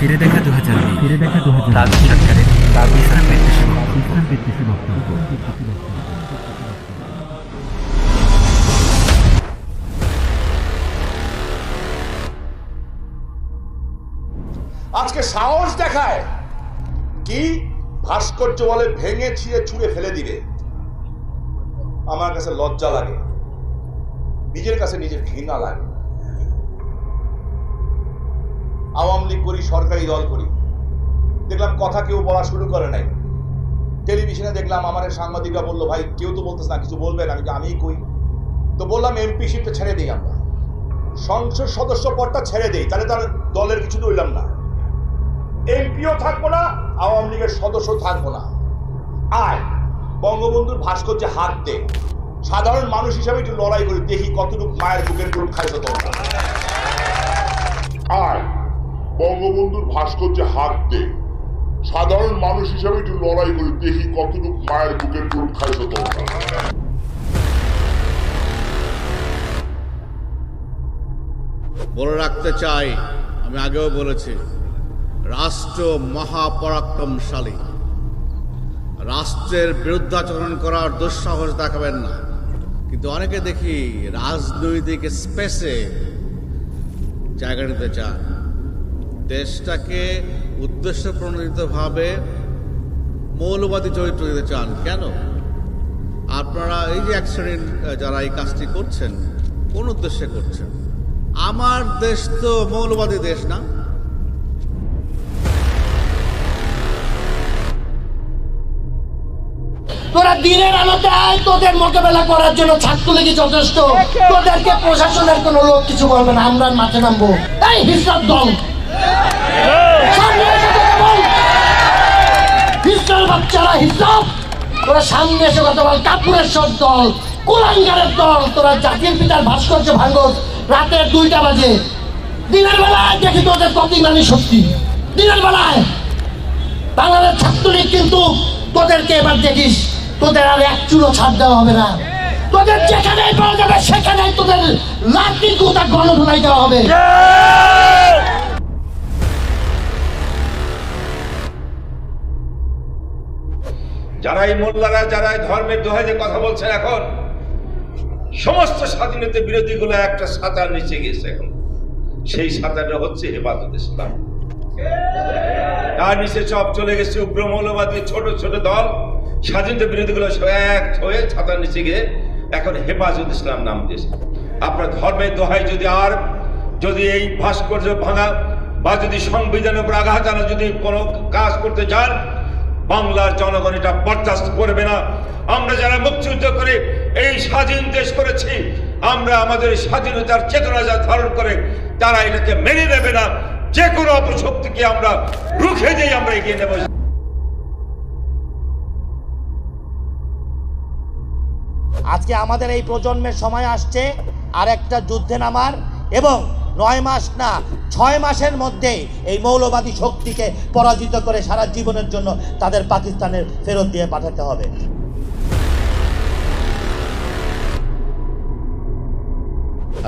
ফিরে দেখা দু হাজার ফিরে দেখা দু হাজার রাজ্য সরকারের ইসলাম বিদ্বেষী ইসলাম বিদ্বেষী বক্তব্য আজকে সাহস দেখায় কি ভাস্কর্য বলে ভেঙে ছিঁড়ে ছুঁড়ে ফেলে দিবে আমার কাছে লজ্জা লাগে। নিজের কাছে নিজের ঘৃণা লাগে। আওয়ামী লীগ করি, সরকারি দল করি। দেখলাম কথা কেউ বলা শুরু করে নাই। টেলিভিশনে দেখলাম আমার সাংবাদিকরা বলল, ভাই, কেউ তো বলতেছে না, কিছু বলবেন আমি কি আমিই কই? তো বললাম, এমপি শিপটা ছেড়ে দিই আমরা। সংসদ সদস্য পদটা ছেড়ে দেই, তাহলে তার দলের কিছু রইলাম না। এমপিও থাকব না, আওয়ামী লীগের সদস্য থাকব না। আয়, বঙ্গবন্ধুর ভাস্কর্যে হাত দে। সাধারণ মানুষ হিসাবে একটু লড়াই করি, দেখি কতটুকু মায়ের বুকের গ্রুপ খাইছো তোমরা। বঙ্গবন্ধুর ভাস্কর্যে হাত দে। সাধারণ মানুষ হিসাবে একটু লড়াই করি দেখি কতটুকু মায়ের বুকের গ্রুপ খাইছো তোমরা বলে রাখতে চাই, আমি আগেও বলেছি, রাষ্ট্র মহাপরাক্রমশালী। রাষ্ট্রের বিরুদ্ধাচরণ করার দুঃসাহস দেখাবেন না। কিন্তু অনেকে দেখি রাজনৈতিক স্পেসে জায়গা নিতে চান দেশটাকে উদ্দেশ্য প্রণোদিতভাবে মৌলবাদী চরিত্র দিতে চান, কেন? আপনারা এই যে এক শ্রেণির যারা এই কাজটি করছেন, কোন উদ্দেশ্যে করছেন? আমার দেশ তো মৌলবাদী দেশ না। তোরা দিনের আলোতে আয়, তোদের মোকাবেলা করার জন্য ছাত্রলীগই যথেষ্ট। তোদেরকে প্রশাসনের কোনো লোক কিছু বলবে না, আমরা মাঠে নামবো। এই হিসাব দল বাচ্চারা দুইটা বাজে। দিনের বেলায় দেখি তোদের ইমানি শক্তি। দিনের বেলায়। বাংলাদেশ ছাত্রলীগ কিন্তু তোদেরকে এবার দেখিস, তোদের আর এক চুলো ছাড় দেওয়া হবে না। তোদের যেখানেই পাওয়া যাবে, সেখানেই তোদের লাঠির কোথা গণধোলাই দেওয়া হবে। যারা এই মোল্লারা যারা ধর্মের দোহাই কথা বলছেন এখন, সমস্ত স্বাধীনতা বিরোধীগুলো একটা সাঁতার নিচে গেছে এখন। সেই সাঁতারটা হচ্ছে হেফাজত ইসলাম। তার নিচে সব চলে গেছে উগ্র মৌলবাদী ছোট ছোট দল। স্বাধীনতা বিরোধীগুলো এক হয়ে ছাতার নিচে গিয়ে এখন হেফাজত ইসলাম নাম দিয়েছে। আপনার ধর্মের দোহাই যদি আর, যদি এই ভাস্কর্য ভাঙা বা যদি সংবিধানের উপর আঘাত আনা যদি কোনো কাজ করতে চান বাংলার জনগণ এটা বরদাস্ত করবে না। আমরা যারা মুক্তিযুদ্ধ করে এই স্বাধীন দেশ করেছি, আমরা আমাদের স্বাধীনতার চেতনা যা ধারণ করে, তারা এটাকে মেনে নেবে না। যে কোনো অপশক্তিকে আমরা রুখে দিয়ে আমরা এগিয়ে নেব। আজকে আমাদের এই প্রজন্মের সময় আসছে আর একটা যুদ্ধে নামার এবং নয় মাস না, ছয় মাসের মধ্যে এই মৌলবাদী শক্তিকে পরাজিত করে সারা জীবনের জন্য তাদের পাকিস্তানের ফেরত দিয়ে পাঠাতে হবে।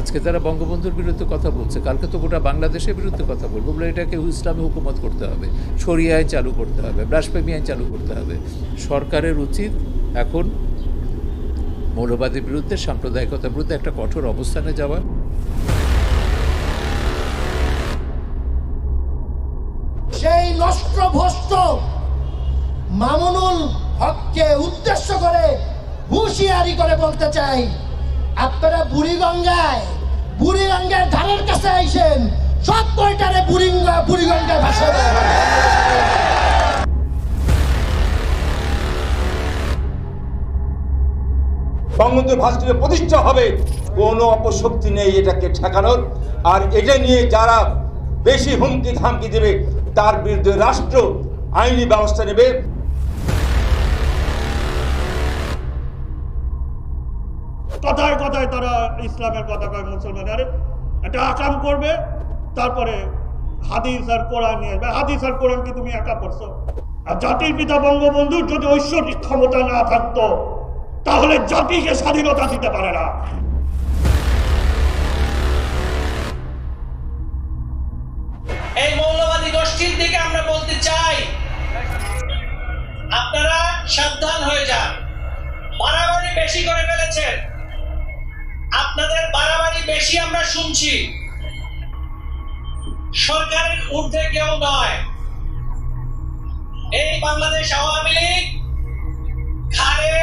আজকে তারা বঙ্গবন্ধুর বিরুদ্ধে কথা বলছে। কালকে তো গোটা বাংলাদেশের বিরুদ্ধে কথা বলব। বলে এটাকে ইসলামী হুকুমত করতে হবে। শরিয়া আইন চালু করতে হবে। ব্রাসপ্রেমী আইন চালু করতে হবে। সরকারের উচিত এখন মৌলবাদীর বিরুদ্ধে সাম্প্রদায়িকতার বিরুদ্ধে একটা কঠোর অবস্থানে যাওয়া। মামুনুল হককে উদ্দেশ্য করে হুঁশিয়ারি করে বলতে চাই, আপনারা বুড়িগঙ্গায় বুড়িগঙ্গার ধারের কাছে আইসেন, সব কয়টারে বুড়িগঙ্গা বুড়িগঙ্গায় ভাষা। বঙ্গবন্ধুর ভাস্কর্য প্রতিষ্ঠা হবে, কোনো অপশক্তি নেই এটাকে ঠেকানোর আর এটা নিয়ে যারা বেশি হুমকি ধামকি দেবে, তার বিরুদ্ধে রাষ্ট্র আইনি ব্যবস্থা নেবে কথায় কথায় তারা ইসলামের কথা কয় মুসলমান। আরে, একটা আকাম করবে, তারপরে হাদিস আর কোরআন নিয়ে আসবে। হাদিস আর কোরআন কি তুমি একা পড়ছো? আর জাতির পিতা বঙ্গবন্ধুর যদি ঐশ্বরিক ক্ষমতা না থাকতো, তাহলে জাতিকে স্বাধীনতা দিতে পারে না। এই মৌলবাদী গোষ্ঠী দেশবাসীর দিকে আমরা বলতে চাই, আপনারা সাবধান হয়ে যান। বাড়াবাড়ি বেশি করে ফেলেছেন। আপনাদের বাড়াবাড়ি বেশি আমরা শুনছি। সরকারের ঊর্ধ্বে কেউ নয়। এই বাংলাদেশ আওয়ামী লীগ ঘাড়ে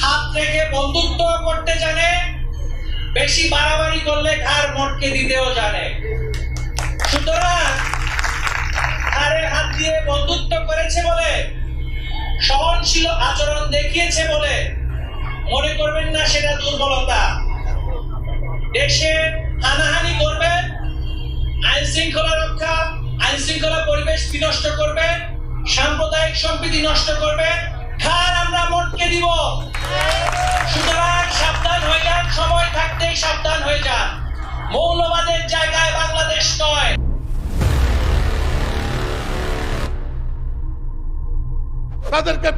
হাত রেখে বন্ধুত্ব করতে জানে, বেশি বাড়াবাড়ি করলে ঘাড় মটকে দিতেও জানে। সুতরাং ঘাড়ে হাত দিয়ে বন্ধুত্ব করেছে বলে, সহনশীল আচরণ দেখিয়েছে বলে মনে করবেন না সেটা দুর্বলতা। দেশে হানাহানি করবে, আইন শৃঙ্খলা রক্ষা, আইন শৃঙ্খলা পরিবেশ বিনষ্ট করবে, সাম্প্রদায়িক সম্প্রীতি নষ্ট করবে খার আমরা মটকে দিব। সুতরাং সাবধান হয়ে যান, সময় থাকতেই সাবধান হয়ে যান। মৌলবাদের জায়গায় বাংলাদেশ নয়। তাদেরকে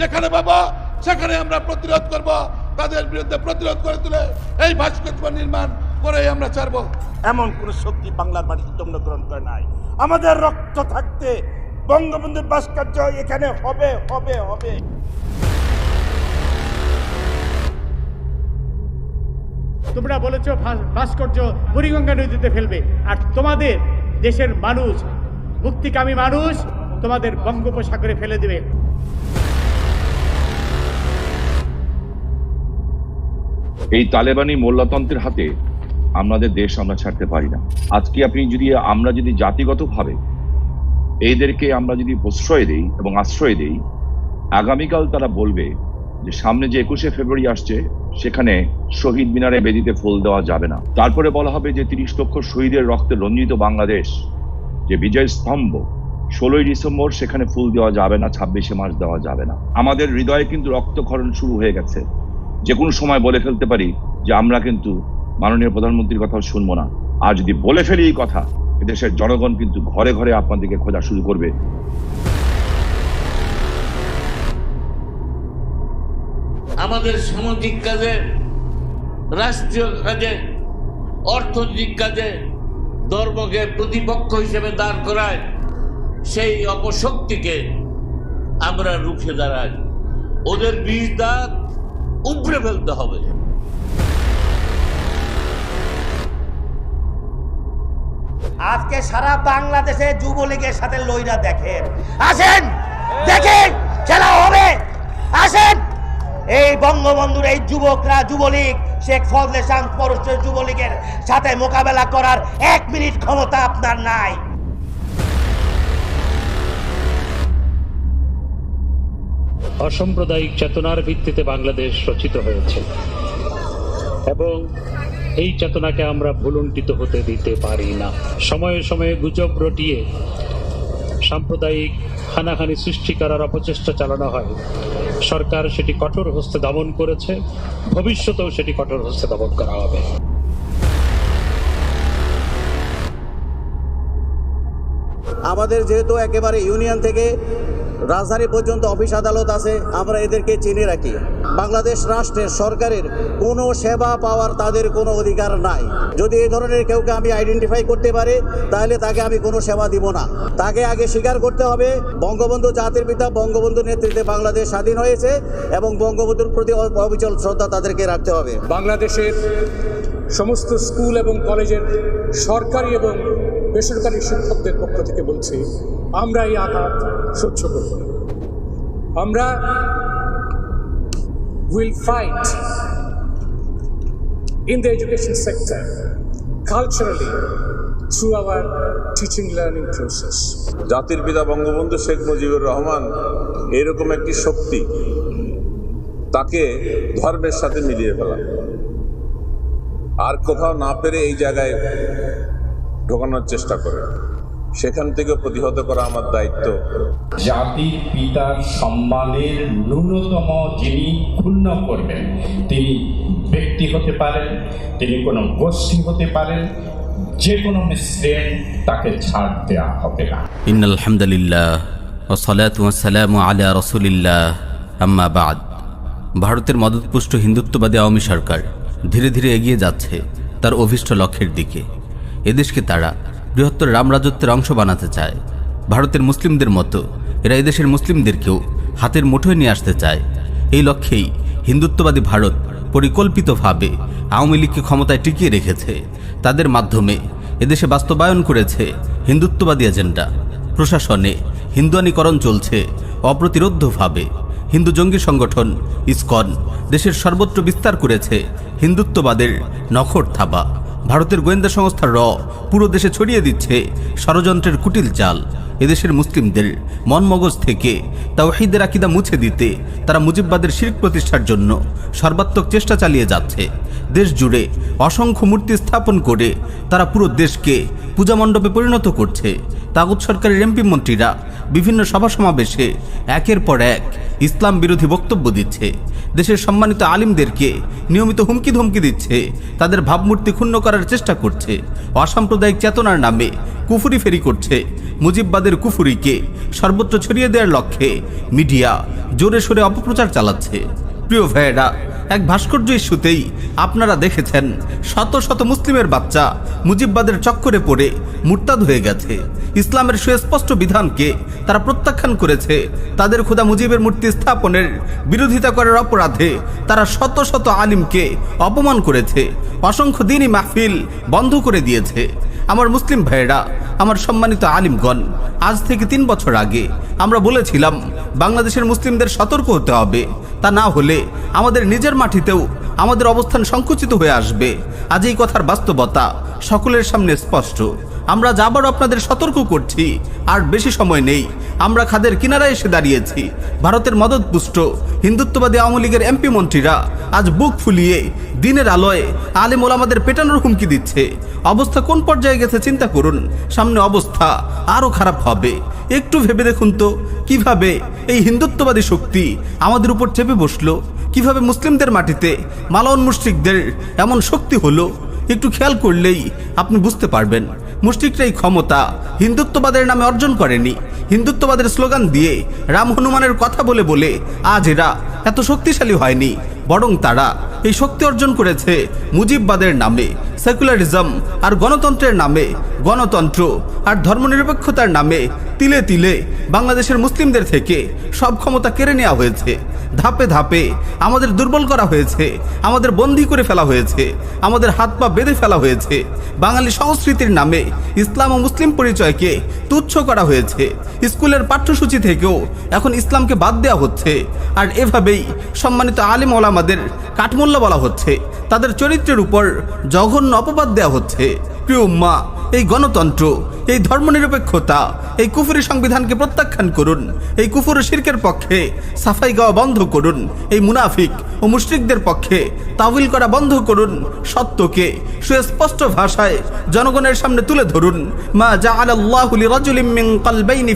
যেখানে পাবো, সেখানে আমরা প্রতিরোধ করব। তাদের বিরুদ্ধে প্রতিরোধ করে তুলে এই ভাস্কর্য নির্মাণ করেই আমরা ছাড়বো। এমন কোন শক্তি বাংলার মাটিতে তোমরা গ্রহণ করে নাই। আমাদের রক্ত থাকতে বঙ্গবন্ধুর ভাস্কর্য এখানে হবে হবে হবে। তোমরা বলেছ ভাস- ভাস্কর্য বুড়িগঙ্গা নদীতে ফেলবে। আর তোমাদের দেশের মানুষ মুক্তিকামী মানুষ তোমাদের বঙ্গোপসাগরে ফেলে দেবে। এই তালেবানি মোল্লাতন্ত্রের হাতে আমাদের দেশ আমরা ছাড়তে পারি না। আজকে আপনি যদি, আমরা যদি জাতিগতভাবে এইদেরকে আমরা যদি প্রশ্রয় দেই এবং আশ্রয় দেই, আগামীকাল তারা বলবে যে সামনে যে একুশে ফেব্রুয়ারি আসছে, সেখানে শহীদ মিনারে বেদিতে ফুল দেওয়া যাবে না। তারপরে বলা হবে যে তিরিশ লক্ষ শহীদের রক্তে রঞ্জিত বাংলাদেশ, যে বিজয় স্তম্ভ, ষোলোই ডিসেম্বর সেখানে ফুল দেওয়া যাবে না, ছাব্বিশে মার্চ দেওয়া যাবে না। আমাদের হৃদয়ে কিন্তু রক্তক্ষরণ শুরু হয়ে গেছে। যে কোনো সময় বলে ফেলতে পারি যে আমরা কিন্তু মাননীয় প্রধানমন্ত্রীর কথাও শুনব না। আর যদি বলে ফেলি এই কথা দেশের জনগণ কিন্তু ঘরে ঘরে আপনাদেরকে খোঁজা শুরু করবে। আমাদের সামাজিক কাজে, রাষ্ট্রীয় কাজে, অর্থনৈতিক কাজে ধর্মকে প্রতিপক্ষ হিসেবে দাঁড় করায় সেই অপশক্তিকে আমরা রুখে দাঁড়াই। ওদের বীজ দাঁত উপড়ে ফেলতে হবে। আজকে সারা বাংলাদেশে যুবলীগের সাথে লইরা দেখেন। আসেন, দেখেন, খেলা হবে। আসেন। এই বঙ্গবন্ধুর এই যুবকরা, যুবলীগ, শেখ ফজলে শান্ত পরশের যুবলীগের সাথে মোকাবেলা করার এক মিনিট ক্ষমতা আপনার নাই। অসাম্প্রদায়িক চেতনার ভিত্তিতে বাংলাদেশ রচিত হয়েছে। এবং এই চেতনাকে আমরা ভুলুণ্ঠিত হতে দিতে পারি না। সময়ে সময়ে গুজব রটিয়ে সাম্প্রদায়িক হানাহানি সৃষ্টি করার অপচেষ্টা চালানো হয়। সরকার সেটি কঠোর হস্তে দমন করেছে। ভবিষ্যতেও সেটি কঠোর হস্তে দমন করা হবে। আমাদের যেহেতু একেবারে ইউনিয়ন থেকে রাজধানী পর্যন্ত অফিস আদালত আছে, আমরা এদেরকে চিনে রাখি। বাংলাদেশ রাষ্ট্রের সরকারের কোনো সেবা পাওয়ার তাদের কোনো অধিকার নাই। যদি এই ধরনের কেউকে আমি আইডেন্টিফাই করতে পারি, তাহলে তাকে আমি কোনো সেবা দিব না। তাকে আগে স্বীকার করতে হবে, বঙ্গবন্ধু জাতির পিতা বঙ্গবন্ধুর নেতৃত্বে বাংলাদেশ স্বাধীন হয়েছে এবং বঙ্গবন্ধুর প্রতি অবিচল শ্রদ্ধা তাদেরকে রাখতে হবে। বাংলাদেশের সমস্ত স্কুল এবং কলেজের সরকারি এবং বেসরকারি শিক্ষকদের পক্ষ থেকে বলছি, আমরা এই আঘাত সহ্য করব। আমরা will fight in the education sector, culturally, through our teaching learning process. জাতির পিতা বঙ্গবন্ধু শেখ মুজিবুর রহমান এরকম একটি শক্তি, তাকে ধর্মের সাথে মিলিয়ে ফেলা আর কোথাও না পেরে এই জায়গায় ঢোকানোর চেষ্টা করে সেখান থেকে প্রতিহত করা আমার দায়িত্ব। জাতির পিতার সম্মানের ন্যূনতম যিনি ক্ষুণ্ণ করবেন তিনি ব্যক্তি হতে পারেন তিনি কোনো গোষ্ঠী হতে পারেন যে কোনো মিশ্রেণ তাকে ছাড় দেওয়া হবে না। ইন আলহামদুলিল্লাহ ওসলাত ওয়াসালাম আলা রসুলিল্লাহ আম্মা বাদ। ভারতের মদতপুষ্ট হিন্দুত্ববাদী আওয়ামী সরকার ধীরে ধীরে এগিয়ে যাচ্ছে তার অভিষ্ট লক্ষ্যের দিকে। এদেশকে তারা বৃহত্তর রামরাজত্বের অংশ বানাতে চায়। ভারতের মুসলিমদের মতো, এরা এদেশের মুসলিমদেরকেও হাতের মুঠোয় নিয়ে আসতে চায়। এই লক্ষ্যেই হিন্দুত্ববাদী ভারত পরিকল্পিতভাবে আওয়ামী লীগকে ক্ষমতায় টিকিয়ে রেখেছে। তাদের মাধ্যমে এদেশে বাস্তবায়ন করেছে হিন্দুত্ববাদী এজেন্ডা। প্রশাসনে হিন্দুয়ানিকরণ চলছে অপ্রতিরোধ্যভাবে হিন্দু জঙ্গি সংগঠন ইসকন দেশের সর্বত্র বিস্তার করেছে হিন্দুত্ববাদের নখর থাবা। ভারতের গোয়েন্দা সংস্থা র পুরো দেশে ছড়িয়ে দিচ্ছে ষড়যন্ত্রের কুটিল চাল। এদেশের মুসলিমদের মন মগজ থেকে তাওহিদের আকিদা মুছে দিতে তারা মুজিববাদের শির্ক প্রতিষ্ঠার জন্য সর্বাত্মক চেষ্টা চালিয়ে যাচ্ছে। দেশ জুড়ে অসংখ্য মূর্তি স্থাপন করে তারা পুরো দেশকে পূজা মণ্ডপে পরিণত করছে। তাগুত সরকারের এমপি মন্ত্রীরা বিভিন্ন সভা সমাবেশে একের পর এক ইসলাম বিরোধী বক্তব্য দিচ্ছে। দেশের সম্মানিত আলিমদেরকে নিয়মিত হুমকি ধমকি দিচ্ছে। তাদের ভাবমূর্তি ক্ষুণ্ণ করার চেষ্টা করছে। অসাম্প্রদায়িক চেতনার নামে কুফুরি ফেরি করছে। মুজিববাদের কুফুরিকে সর্বত্র ছড়িয়ে দেওয়ার লক্ষ্যে মিডিয়া জোরে সোরে অপপ্রচার চালাচ্ছে। প্রিয় ভাইয়েরা এক ভাস্কর্য ইস্যুতেই আপনারা দেখেছেন, শত শত মুসলিমের বাচ্চা মুজিববাদের চক্করে পড়ে মুরতাদ হয়ে গেছে। ইসলামের সুস্পষ্ট বিধানকে তারা প্রত্যাখ্যান করেছে। তাদের খোদা মুজিবের মূর্তি স্থাপনের বিরোধিতা করার অপরাধে তারা শত শত আলিমকে অপমান করেছে, অসংখ্য দিনই মাহফিল বন্ধ করে দিয়েছে। আমার মুসলিম ভাইয়েরা, আমার সম্মানিত আলিমগণ, আজ থেকে তিন বছর আগে আমরা বলেছিলাম, বাংলাদেশের মুসলিমদের সতর্ক হতে হবে। তা না হলে আমাদের নিজের মাটিতেও আমাদের অবস্থান সংকুচিত হয়ে আসবে। আজ এই কথার বাস্তবতা সকলের সামনে স্পষ্ট। আমরা আবারও আপনাদের সতর্ক করছি, আর বেশি সময় নেই। আমরা খাদের কিনারায় এসে দাঁড়িয়েছি। ভারতের মদতপুষ্ট, হিন্দুত্ববাদী আওয়ামী লীগের এমপি মন্ত্রীরা আজ বুক ফুলিয়ে দিনের আলোয় আলেম ওলামাদের পেটানোর হুমকি দিচ্ছে। অবস্থা কোন পর্যায়ে গেছে চিন্তা করুন। সামনে অবস্থা আরও খারাপ হবে। একটু ভেবে দেখুন তো, কীভাবে এই হিন্দুত্ববাদী শক্তি আমাদের উপর চেপে বসল? কীভাবে মুসলিমদের মাটিতে মালাউন মুশরিকদের এমন শক্তি হলো? একটু খেয়াল করলেই আপনি বুঝতে পারবেন। মুশরিকরা এই ক্ষমতা হিন্দুত্ববাদের নামে অর্জন করেনি। হিন্দুত্ববাদের স্লোগান দিয়ে রাম হনুমানের কথা বলে বলে আজ এরা এত শক্তিশালী হয়নি, বরং তারা এই শক্তি অর্জন করেছে মুজিববাদের নামে, সেকুলারিজম আর গণতন্ত্রের নামে, গণতন্ত্র আর ধর্মনিরপেক্ষতার নামে, তিলে তিলে বাংলাদেশের মুসলিমদের থেকে সব ক্ষমতা কেড়ে নেওয়া হয়েছে। ধাপে ধাপে আমাদের দুর্বল করা হয়েছে, আমাদের বন্দি করে ফেলা হয়েছে, আমাদের হাত পা বেঁধে ফেলা হয়েছে। বাঙালি সংস্কৃতির নামে ইসলাম ও মুসলিম পরিচয়কে তুচ্ছ করা হয়েছে। স্কুলের পাঠ্যসূচি থেকেও এখন ইসলামকে বাদ দেওয়া হচ্ছে। আর এভাবেই সম্মানিত আলিম ওলামাদের কাঠমোল্লা বলা হচ্ছে। তাদের চরিত্রের উপর জঘন্য অপবাদ দেওয়া হচ্ছে। প্রিয় মা এই গণতন্ত্র, এই ধর্মনিরপেক্ষতা, এই কুফুরি সংবিধানকে প্রত্যাখ্যান করুন, এই কুফুর শির্কের পক্ষে সাফাই গাওয়া বন্ধ করুন, এই মুনাফিক ও মুশ্রিকদের পক্ষে তাবিল করা বন্ধ করুন। সত্যকে সুস্পষ্ট ভাষায় জনগণের সামনে তুলে ধরুন। মা যা আল্লাহ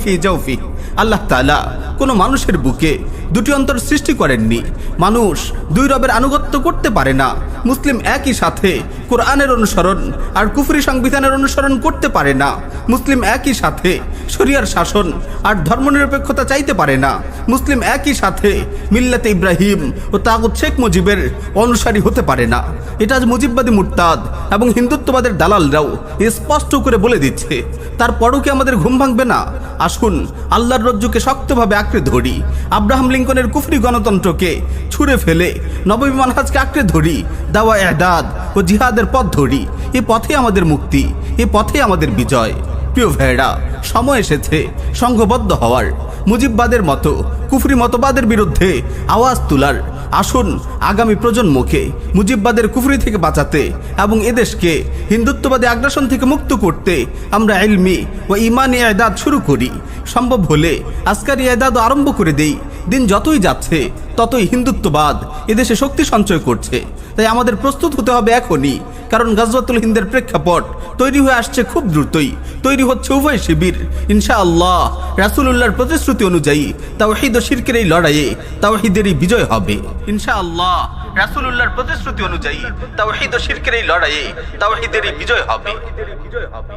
ফি জাওফি। আল্লাহ তালা কোনো মানুষের বুকে দুটি অন্তর সৃষ্টি করেননি। মানুষ দুই রবের আনুগত্য করতে পারে না। মুসলিম একই সাথে কোরআনের অনুসরণ আর কুফরি সংবিধানের অনুসরণ করতে পারে না। মুসলিম একই সাথে শরিয়ার শাসন আর ধর্মনিরপেক্ষতা চাইতে পারে না। মুসলিম একই সাথে মিল্লাতে ইব্রাহিম ও তাগুত শেখ মুজিবের অনুসারী হতে পারে না। এটা আজ মুজিববাদী মুরতাদ এবং হিন্দুত্ববাদের দালালরাও স্পষ্ট করে বলে দিচ্ছে, তারপরও কি আমাদের ঘুম ভাঙবে না? আসুন, আল্লাহর রজ্জুকে শক্তভাবে আঁকড়ে ধরি। আব্রাহাম লিঙ্কনের কুফরি গণতন্ত্রকে ছুঁড়ে ফেলে নবী মানহাজকে আঁকড়ে ধরি। দাওয়া এদাদ ও জিহাদের পথ ধরি, এ পথে আমাদের মুক্তি, এ পথে আমাদের বিজয়। প্রিয় ভেড়া সময় এসেছে, সংঘবদ্ধ হওয়ার। মুজিববাদের মতো, কুফরি মতবাদের বিরুদ্ধে আওয়াজ তোলার। আসুন আগামী প্রজন্মকে মুজিববাদের কুফরি থেকে বাঁচাতে এবং এদেশকে হিন্দুত্ববাদী আগ্রাসন থেকে মুক্ত করতে আমরা এলমি ও ইমানি এদাদ শুরু করি। সম্ভব হলে আজকার এদাদও আরম্ভ করে দেই। দিন যতই যাচ্ছে, ততই হিন্দুত্ববাদ এদেশে শক্তি সঞ্চয় করছে। তাই আমাদের প্রস্তুত হতে হবে এখনই, কারণ গজওয়াতুল হিন্দের প্রেক্ষাপট তৈরি হয়ে আসছে খুব দ্রুতই। তৈরি হচ্ছে উভয় শিবির। ইনশা আল্লাহ রাসুলুল্লাহর প্রতিশ্রুতি অনুযায়ী তাওহিদ ও শিরকের এই লড়াইয়ে তাওহিদেরই বিজয় হবে। ইনশা আল্লাহ রাসুলুল্লাহর প্রতিশ্রুতি অনুযায়ী তাওহিদ ও শিরকের এই লড়াইয়ে তাওহিদেরই বিজয় হবে বিজয় হবে।